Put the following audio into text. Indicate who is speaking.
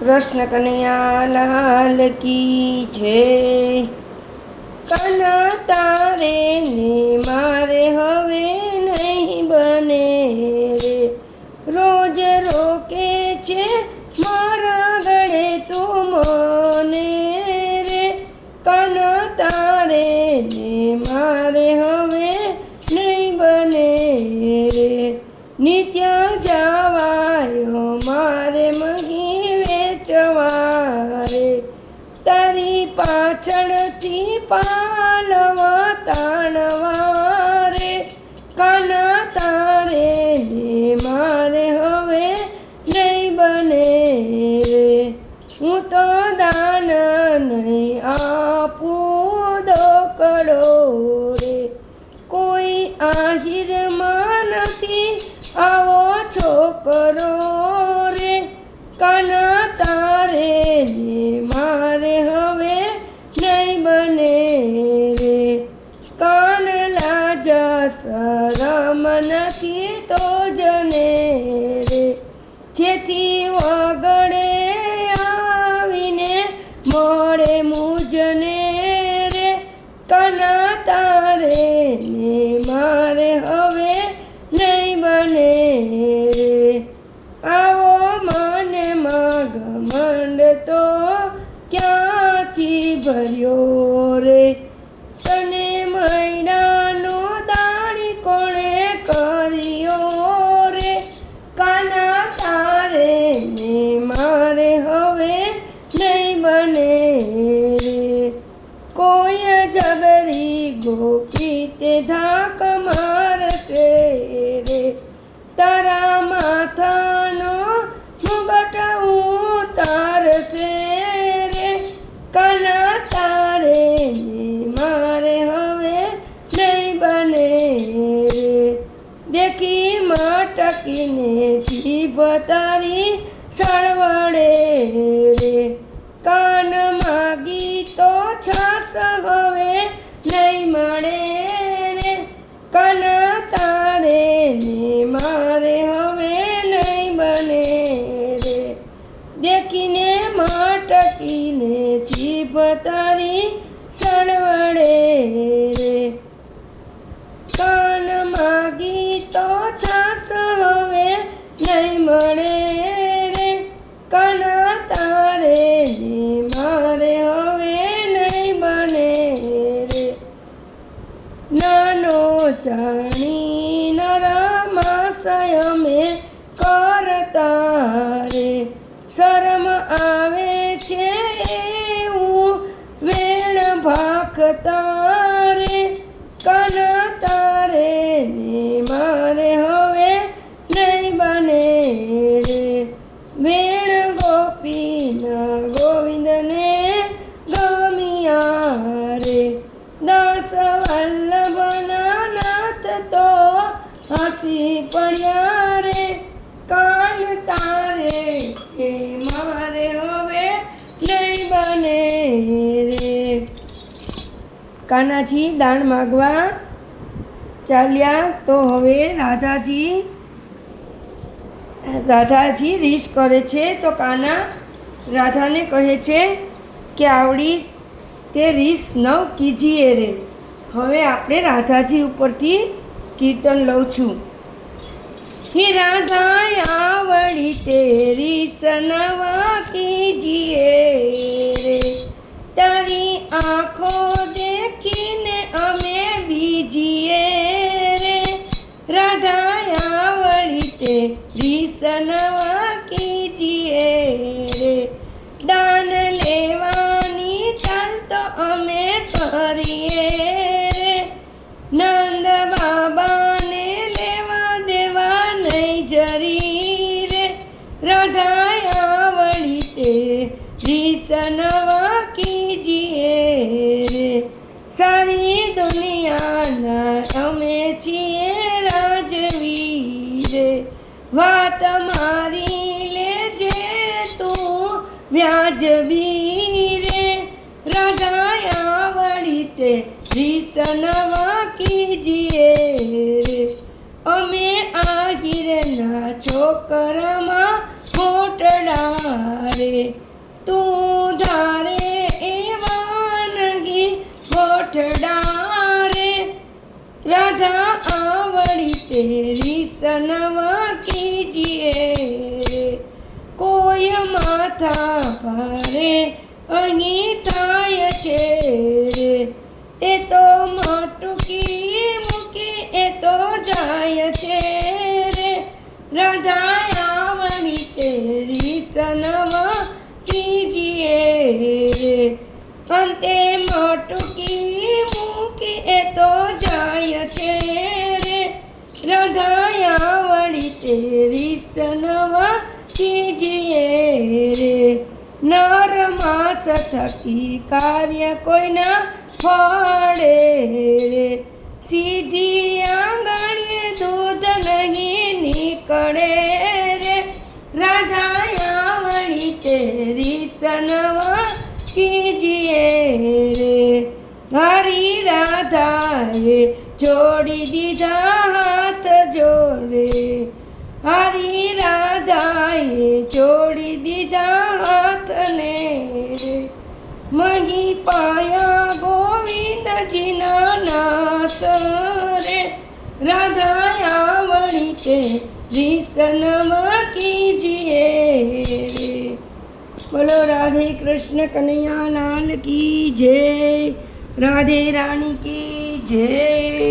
Speaker 1: કૃષ્ણ કનૈયા લાલ કી છે કના તારે ને મારે હવે નહીં બને રે. રોજ રોકે છે મારા ગળે તું મને રે. કન તારે ને મારે હવે નહીં બને રે. નિત્ય પાલવા તાણવારે કાન તારે જે મારે હવે નહીં બને રે. હું તો દાન નહીં આપું દોકડો રે. કોઈ આહિરમાં નથી આવો છોકરો રે. કાના વગડે આવીને મળે મુજને રે, કના તારે ને મારે હવે નહીં બને રે. આવો મને મગમંડ તો ક્યાંથી ભર્યો? જગરી ગોપી માટકીને જીભ તારી સણવડે રે. કાન માગી તો છાસ હવે નહીં મળે રે. કાન તારે મારે હવે નહીં બને રે. નાનો જાણી નરમાશય મેં કરતા રે. શરમ આવે હસી પડ્યા રે કાન તારે એ મારે હવે નહીં બને રે. કાનાજી દાણ માગવા ચાલ્યા તો હવે રાધાજી રાધાજી રીસ કરે છે તો કાના રાધાને કહે છે કે આવડી, તે રીસ ન કીજીએ રે. હવે આપણે રાધાજી ઉપરથી કીર્તન લઉં છું. હે રાધા આવડી તેરી સનવા કીજીએ રે. તારી આંખો દેખીને અમે બીજીએ રીસનવા કીજીએ રે સારી દુનિયાના અમે છીએ રાજવીરે વાત મારી લેજે તું વ્યાજબી રે રાધા આવડી તે રીસનવા કીજીએ રે અમે આહિરના છોકરામાં મોટડા રે તું રાધા આવડી તેરી સનવા કીજીએ કોઈ માથા ભારે અહીં થાય છે. એ તો માટુકી રાધા વળી તેરી સનવા કીજીએ રે. નર માસ થકી કાર્ય કોઈના ફળે રે. સીધી આંગણીએ દૂધ નહીં નીકળે રે. રાધાયા વળી તેરી સનવા કીજીએ રે. મારી રાધાએ જોડી દીધા હાથ જોડે. હરી રાધાએ જોડી દીધા હાથને. રે મહી પાયા ગોવિંદજીના નાથ રે. રાધાયા વણી તે રીસનમાં કીજીએ રે. બોલો રાધે કૃષ્ણ કનૈયા લાલ કી જય. રાધે રાણી કી જય